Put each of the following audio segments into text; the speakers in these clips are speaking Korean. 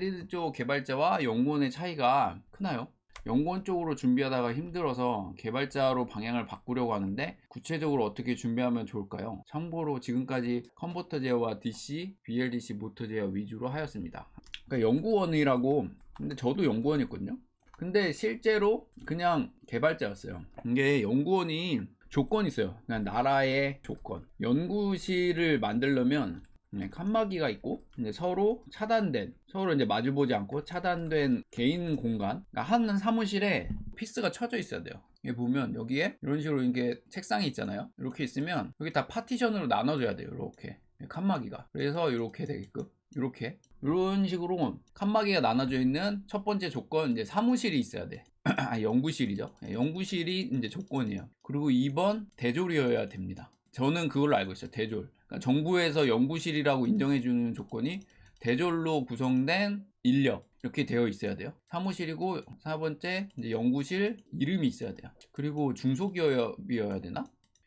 인베디드 쪽 개발자와 연구원의 차이가 크나요? 연구원 쪽으로 준비하다가 힘들어서 개발자로 방향을 바꾸려고 하는데 구체적으로 어떻게 준비하면 좋을까요? 참고로 지금까지 컨버터 제어와 DC, BLDC 모터 제어 위주로 하였습니다. 그러니까 연구원이라고 근데 저도 연구원이었거든요. 근데 실제로 그냥 개발자였어요. 이게 연구원이 조건이 있어요. 그냥 나라의 조건. 연구실을 만들려면 네, 칸막이가 있고 이제 서로 차단된 서로 이제 마주보지 않고 차단된 개인 공간. 그러니까 한 사무실에 피스가 쳐져 있어야 돼요. 여기 보면 여기에 이런 식으로 이게 책상이 있잖아요. 이렇게 있으면 여기 다 파티션으로 나눠줘야 돼요 이렇게. 칸막이가. 그래서 이렇게 되게끔. 이렇게. 이런 식으로 칸막이가 나눠져 있는 첫 번째 조건 이제 사무실이 있어야 돼. 아, 연구실이죠. 네, 연구실이 이제 조건이에요. 그리고 2번 대졸이어야 됩니다. 저는 그걸로 알고 있어요. 대졸. 그러니까 정부에서 연구실이라고 인정해주는 조건이 대졸로 구성된 인력 이렇게 되어 있어야 돼요. 사무실이고 사 번째 이제 연구실 이름이 있어야 돼요. 그리고 중소기업이어야 되나?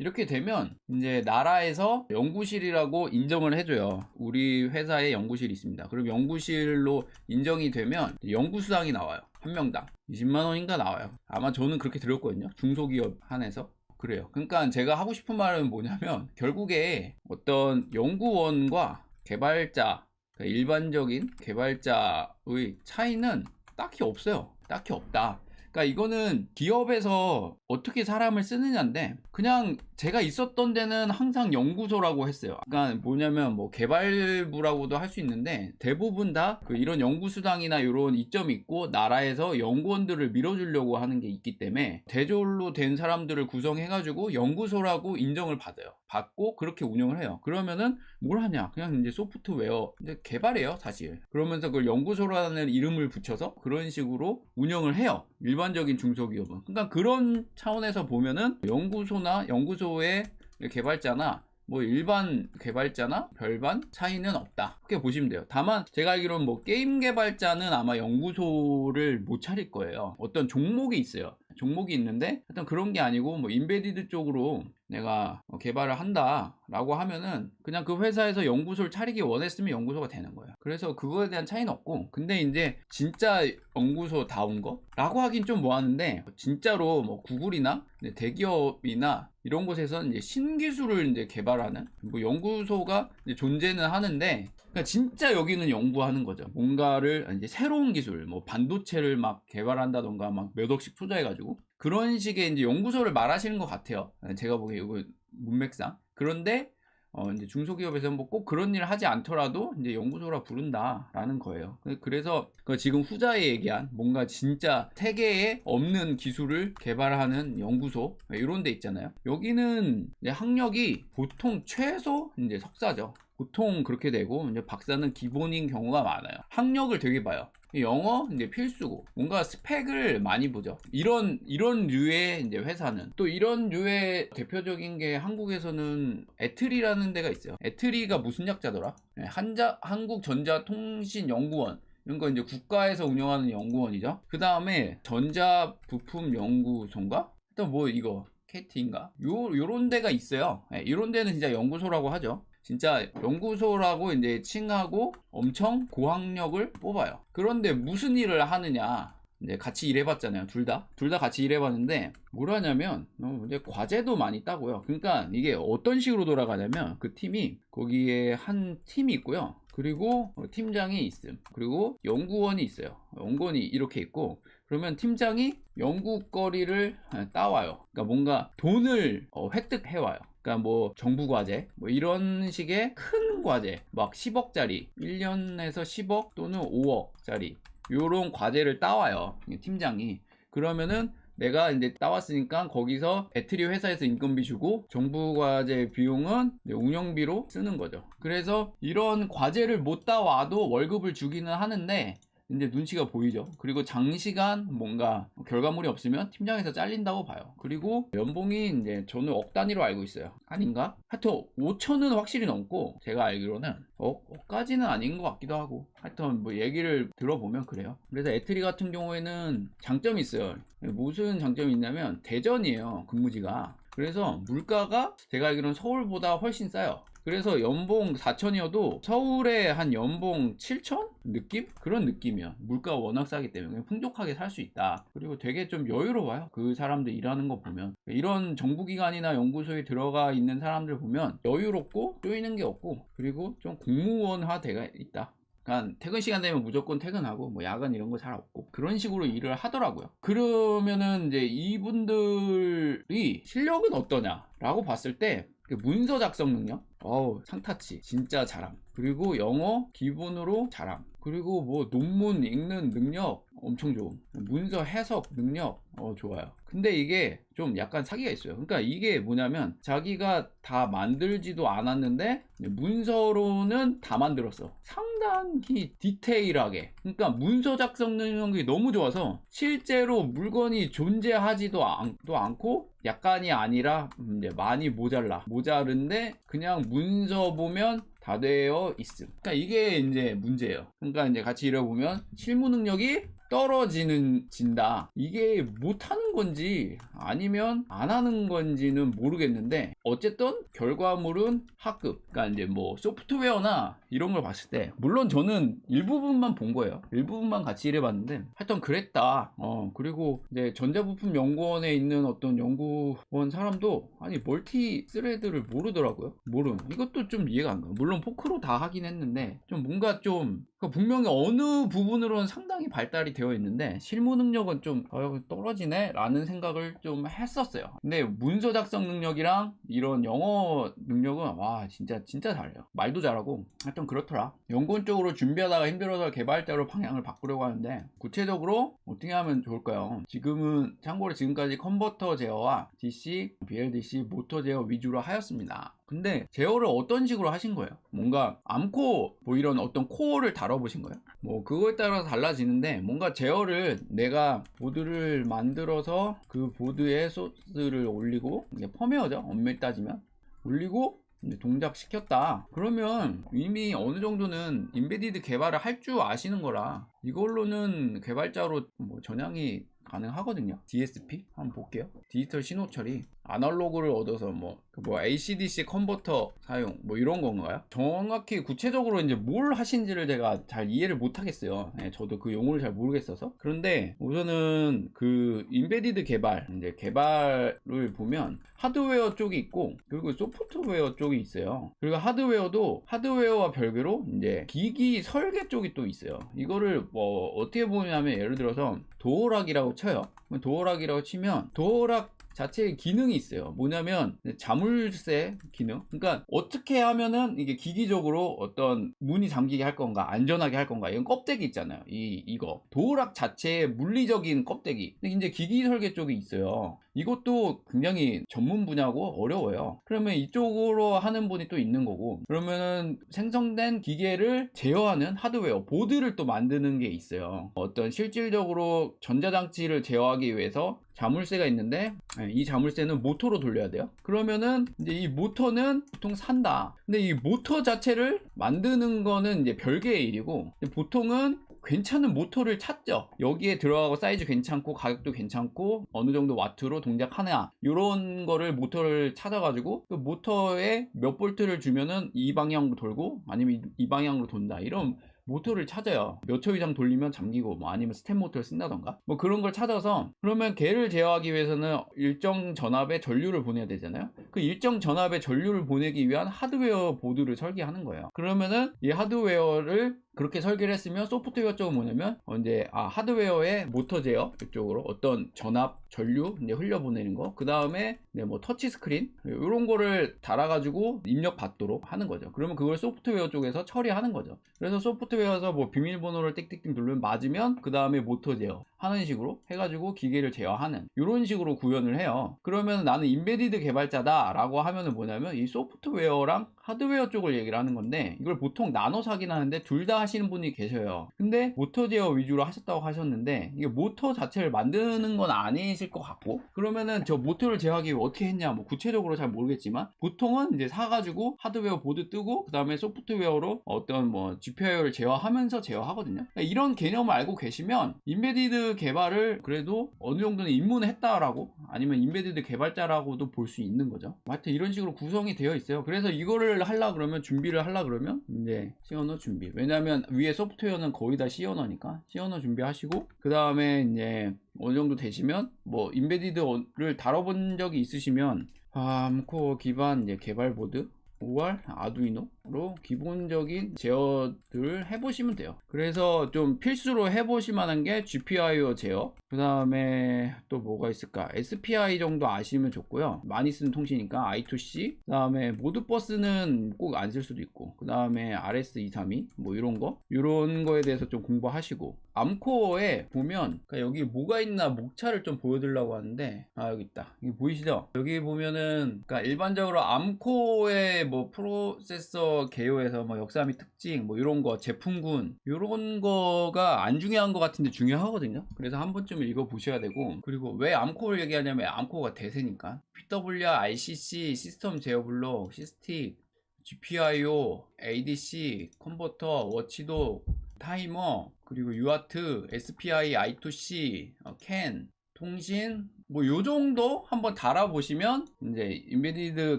이렇게 되면 이제 나라에서 연구실이라고 인정을 해줘요. 우리 회사에 연구실이 있습니다. 그럼 연구실로 인정이 되면 연구수당이 나와요. 한 명당 20만 원인가 나와요. 아마 저는 그렇게 들었거든요. 중소기업 한해서. 그래요. 그러니까 제가 하고 싶은 말은 뭐냐면 결국에 어떤 연구원과 개발자, 그러니까 일반적인 개발자의 차이는 딱히 없어요. 딱히 없다. 그러니까 이거는 기업에서 어떻게 사람을 쓰느냐인데 그냥 제가 있었던 데는 항상 연구소라고 했어요. 그러니까 뭐냐면 뭐 개발부라고도 할 수 있는데 대부분 다 그 이런 연구 수당이나 이런 이점이 있고 나라에서 연구원들을 밀어주려고 하는 게 있기 때문에 대졸로 된 사람들을 구성해가지고 연구소라고 인정을 받아요. 받고 그렇게 운영을 해요. 그러면은 뭘 하냐? 그냥 이제 소프트웨어 이제 개발해요, 사실. 그러면서 그걸 연구소라는 이름을 붙여서 그런 식으로 운영을 해요. 일반적인 중소기업은. 그러니까 그런 차원에서 보면은 연구소나 연구소 의 개발자나 뭐 일반 개발자나 별반 차이는 없다. 그렇게 보시면 돼요. 다만 제가 알기로는 뭐 게임 개발자는 아마 연구소를 못 차릴 거예요. 어떤 종목이 있어요. 종목이 있는데 하여튼 그런 게 아니고 뭐 인베디드 쪽으로 내가 개발을 한다 라고 하면은 그냥 그 회사에서 연구소를 차리기 원했으면 연구소가 되는 거예요. 그래서 그거에 대한 차이는 없고 근데 이제 진짜 연구소 다운 거 라고 하긴 좀 뭐하는데 진짜로 뭐 구글이나 대기업이나 이런 곳에서는 이제 신기술을 이제 개발하는 뭐 연구소가 존재는 하는데 그러니까 진짜 여기는 연구하는 거죠. 뭔가를 이제 새로운 기술, 뭐 반도체를 막 개발한다던가 막 몇 억씩 투자해가지고 그런 식의 이제 연구소를 말하시는 것 같아요. 제가 보기에 이거 문맥상. 그런데 어, 이제 중소기업에서 뭐 꼭 그런 일을 하지 않더라도 이제 연구소라 부른다라는 거예요. 그래서 그 지금 후자에 얘기한 뭔가 진짜 세계에 없는 기술을 개발하는 연구소 이런 데 있잖아요. 여기는 학력이 보통 최소 이제 석사죠. 보통 그렇게 되고 이제 박사는 기본인 경우가 많아요. 학력을 되게 봐요. 영어 이제 필수고 뭔가 스펙을 많이 보죠. 이런 이런 류의 이제 회사는 또 이런 류의 대표적인 게 한국에서는 에트리라는 데가 있어요. 에트리가 무슨 약자더라? 네, 한자 한국전자통신연구원 이런 거 이제 국가에서 운영하는 연구원이죠. 그 다음에 전자부품연구소인가? 또뭐 이거 KT인가? 요 요런 데가 있어요. 네, 이런 데는 진짜 연구소라고 하죠. 진짜 연구소라고 이제 칭하고 엄청 고학력을 뽑아요. 그런데 무슨 일을 하느냐? 이제 같이 일해봤잖아요. 둘 다. 둘 다 같이 일해봤는데, 뭘 하냐면, 어, 이제 과제도 많이 따고요. 그러니까 이게 어떤 식으로 돌아가냐면, 그 팀이, 거기에 한 팀이 있고요. 그리고 팀장이 있음. 그리고 연구원이 있어요. 연구원이 이렇게 있고, 그러면 팀장이 연구거리를 따와요. 그러니까 뭔가 돈을 어, 획득해와요. 그러니까 뭐 정부 과제 뭐 이런 식의 큰 과제 막 10억짜리 1년에서 10억 또는 5억짜리 요런 과제를 따와요 팀장이 그러면은 내가 이제 따왔으니까 거기서 배터리 회사에서 인건비 주고 정부 과제 비용은 운영비로 쓰는 거죠. 그래서 이런 과제를 못 따와도 월급을 주기는 하는데 이제 눈치가 보이죠. 그리고 장시간 뭔가 결과물이 없으면 팀장에서 잘린다고 봐요. 그리고 연봉이 이제 저는 억 단위로 알고 있어요. 아닌가? 하여튼 5천은 확실히 넘고 제가 알기로는 억, 억까지는 아닌 것 같기도 하고 하여튼 뭐 얘기를 들어보면 그래요. 그래서 에트리 같은 경우에는 장점이 있어요. 무슨 장점이 있냐면 대전이에요. 근무지가. 그래서 물가가 제가 알기로는 서울보다 훨씬 싸요. 그래서 연봉 4천이어도 서울에 한 연봉 7천 느낌? 그런 느낌이야. 물가가 워낙 싸기 때문에 풍족하게 살 수 있다. 그리고 되게 좀 여유로워요. 그 사람들 일하는 거 보면. 이런 정부기관이나 연구소에 들어가 있는 사람들 보면 여유롭고 쪼이는 게 없고 그리고 좀 공무원화 돼가 있다 그러니까 퇴근 시간 되면 무조건 퇴근하고 뭐 야간 이런 거 잘 없고 그런 식으로 일을 하더라고요. 그러면은 이제 이분들이 실력은 어떠냐라고 봤을 때그 문서 작성 능력, 어우 상타치 진짜 잘함. 그리고 영어 기본으로 잘함. 그리고 뭐 논문 읽는 능력 엄청 좋음. 문서 해석 능력 어 좋아요. 근데 이게 좀 약간 사기가 있어요. 그러니까 이게 뭐냐면 자기가 다 만들지도 않았는데 문서로는 다 만들었어. 상당히 디테일하게. 그러니까 문서 작성 능력이 너무 좋아서 실제로 물건이 존재하지도 않, 또 않고 약간이 아니라 이제 많이 모자라. 모자른데 그냥 문서 보면 다 되어 있음. 그러니까 이게 이제 문제예요. 그러니까 이제 같이 읽어보면 실무 능력이 떨어지는 진다. 이게 못하는 건지 아니면 안 하는 건지는 모르겠는데 어쨌든 결과물은 하급. 그러니까 이제 뭐 소프트웨어나 이런 걸 봤을 때 물론 저는 일부분만 본 거예요. 일부분만 같이 일해봤는데 하여튼 그랬다. 어 그리고 이제 전자부품 연구원에 있는 어떤 연구원 사람도 아니 멀티 스레드를 모르더라고요. 모름. 이것도 좀 이해가 안 가요. 물론 포크로 다 하긴 했는데 좀 뭔가 좀 그러니까 분명히 어느 부분으로는 상당히 발달이 되어 있는데 실무 능력은 좀 어, 떨어지네? 라는 생각을 좀 했었어요. 근데 문서 작성 능력이랑 이런 영어 능력은 와 진짜 진짜 잘해요. 말도 잘하고 하여튼 그렇더라. 연구원 쪽으로 준비하다가 힘들어서 개발자로 방향을 바꾸려고 하는데 구체적으로 어떻게 하면 좋을까요? 지금은 참고로 지금까지 컨버터 제어와 DC, BLDC, 모터 제어 위주로 하였습니다 근데 제어를 어떤 식으로 하신 거예요? 뭔가 암코 뭐 이런 어떤 코어를 다뤄보신 거예요? 뭐 그거에 따라서 달라지는데 뭔가 제어를 내가 보드를 만들어서 그 보드에 소스를 올리고 이게 펌웨어죠 엄밀 따지면 올리고 동작 시켰다 그러면 이미 어느 정도는 인베디드 개발을 할 줄 아시는 거라 이걸로는 개발자로 뭐 전향이 가능하거든요. DSP 한번 볼게요. 디지털 신호 처리 아날로그를 얻어서 뭐, 뭐 ACDC 컨버터 사용 뭐 이런 건가요? 정확히 구체적으로 이제 뭘 하신지를 제가 잘 이해를 못 하겠어요. 네, 저도 그 용어를 잘 모르겠어서. 그런데 우선은 그 인베디드 개발 이제 개발을 보면 하드웨어 쪽이 있고 그리고 소프트웨어 쪽이 있어요. 그리고 하드웨어도 하드웨어와 별개로 이제 기기 설계 쪽이 또 있어요. 이거를 뭐 어떻게 보냐면 예를 들어서 도어락이라고 쳐요. 도어락이라고 치면 도어락 자체의 기능이 있어요. 뭐냐면 자물쇠 기능. 그러니까 어떻게 하면은 이게 기기적으로 어떤 문이 잠기게 할 건가, 안전하게 할 건가. 이건 껍데기 있잖아요. 이 이거 도어락 자체의 물리적인 껍데기. 근데 이제 기기 설계 쪽이 있어요. 이것도 굉장히 전문 분야고 어려워요. 그러면 이쪽으로 하는 분이 또 있는 거고, 그러면은 생성된 기계를 제어하는 하드웨어, 보드를 또 만드는 게 있어요. 어떤 실질적으로 전자장치를 제어하기 위해서 자물쇠가 있는데 네, 이 자물쇠는 모터로 돌려야 돼요. 그러면은 이제 이 모터는 보통 산다. 근데 이 모터 자체를 만드는 거는 이제 별개의 일이고 보통은 괜찮은 모터를 찾죠. 여기에 들어가고 사이즈 괜찮고 가격도 괜찮고 어느 정도 와트로 동작하냐 이런 거를 모터를 찾아가지고 그 모터에 몇 볼트를 주면은 이 방향으로 돌고 아니면 이 방향으로 돈다 이런 모터를 찾아요. 몇 초 이상 돌리면 잠기고 뭐 아니면 스텝 모터를 쓴다던가 뭐 그런 걸 찾아서 그러면 걔를 제어하기 위해서는 일정 전압의 전류를 보내야 되잖아요. 그 일정 전압의 전류를 보내기 위한 하드웨어 보드를 설계하는 거예요. 그러면은 이 하드웨어를 그렇게 설계를 했으면 소프트웨어 쪽은 뭐냐면 어, 이제 아 하드웨어의 모터 제어 이쪽으로 어떤 전압 전류 이제 흘려보내는 거 그 다음에 뭐 터치 스크린 이런 거를 달아가지고 입력 받도록 하는 거죠 그러면 그걸 소프트웨어 쪽에서 처리하는 거죠 그래서 소프트 웨어에서 뭐 비밀번호를 띡띡띡 누르면 맞으면 그 다음에 모터 제어 하는 식으로 해가지고 기계를 제어하는 이런 식으로 구현을 해요. 그러면 나는 인베디드 개발자다 라고 하면은 뭐냐면 이 소프트웨어랑 하드웨어 쪽을 얘기를 하는 건데 이걸 보통 나눠 사긴 하는데 둘 다 하시는 분이 계셔요 근데 모터 제어 위주로 하셨다고 하셨는데 이게 모터 자체를 만드는 건 아니실 것 같고 그러면은 저 모터를 제어하기 위해 어떻게 했냐 뭐 구체적으로 잘 모르겠지만 보통은 이제 사가지고 하드웨어 보드 뜨고 그 다음에 소프트웨어로 어떤 뭐 GPIO를 제어하면서 제어하거든요 그러니까 이런 개념을 알고 계시면 인베디드 개발을 그래도 어느 정도는 입문을 했다라고 아니면 인베디드 개발자라고도 볼 수 있는 거죠. 하여튼 이런 식으로 구성이 되어 있어요. 그래서 이거를 하려 그러면 준비를 하려 그러면 이제 C 언어 준비. 왜냐하면 위에 소프트웨어는 거의 다 C 언어니까 C 언어 준비하시고 그 다음에 이제 어느 정도 되시면 뭐 인베디드를 다뤄본 적이 있으시면 암코어 기반 이제 개발 보드 5월 아두이노 로 기본적인 제어들을 해보시면 돼요. 그래서 좀 필수로 해보실 만 한 게 GPIO 제어, 그 다음에 또 뭐가 있을까? SPI 정도 아시면 좋고요. 많이 쓰는 통신이니까 I2C, 그 다음에 모드버스는 꼭 안 쓸 수도 있고, 그 다음에 RS232, 뭐 이런 거, 이런 거에 대해서 좀 공부하시고, 암코어에 보면 그러니까 여기 뭐가 있나 목차를 좀 보여드리려고 하는데 아 여기 있다 이게 보이시죠 여기 보면은 그러니까 일반적으로 암코어의 뭐 프로세서 개요에서 뭐 역사 및 특징 뭐 이런 거 제품군 이런 거가 안 중요한 것 같은데 중요하거든요. 그래서 한 번쯤 읽어 보셔야 되고 그리고 왜 암코어를 얘기하냐면 암코어가 대세니까. PWR, RCC, 시스템 제어 블록, 시스틱 GPIO, ADC, 컨버터, 워치도, 타이머, 그리고 유아트, SPI, I2C, 어, 캔, 통신, 뭐 요 정도 한번 달아보시면 이제 인베디드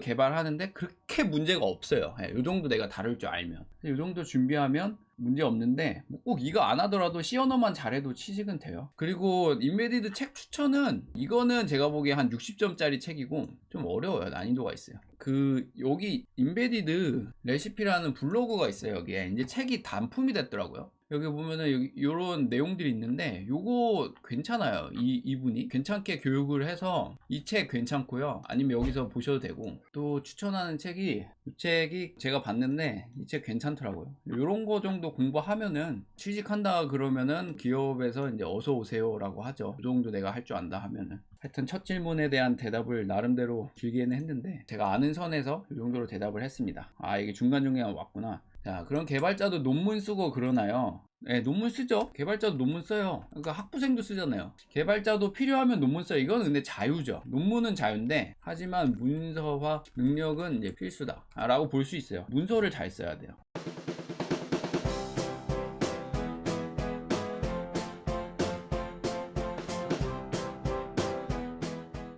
개발하는데 그렇게 문제가 없어요. 예, 요 정도 내가 다룰 줄 알면. 요 정도 준비하면 문제 없는데 뭐꼭 이거 안 하더라도 C 언어만 잘해도 취직은 돼요. 그리고 인베디드 책 추천은 이거는 제가 보기에 한 60점짜리 책이고 좀 어려워요. 난이도가 있어요. 그 여기 인베디드 레시피라는 블로그가 있어요. 여기에 이제 책이 단품이 됐더라고요. 여기 보면은 요런 내용들이 있는데 요거 괜찮아요. 이 이분이 괜찮게 교육을 해서 이 책 괜찮고요. 아니면 여기서 보셔도 되고 또 추천하는 책이 이 책이 제가 봤는데 이 책 괜찮더라고요. 요런 거 정도 공부하면은 취직한다 그러면은 기업에서 이제 어서 오세요 라고 하죠. 이 정도 내가 할 줄 안다 하면은 하여튼 첫 질문에 대한 대답을 나름대로 길게는 했는데 제가 아는 선에서 이 정도로 대답을 했습니다. 아 이게 중간중간 왔구나. 자, 그런 개발자도 논문 쓰고 그러나요? 네, 논문 쓰죠. 개발자도 논문 써요. 그러니까 학부생도 쓰잖아요. 개발자도 필요하면 논문 써요. 이건 근데 자유죠. 논문은 자유인데, 하지만 문서화 능력은 이제 필수다. 라고 볼 수 있어요. 문서를 잘 써야 돼요.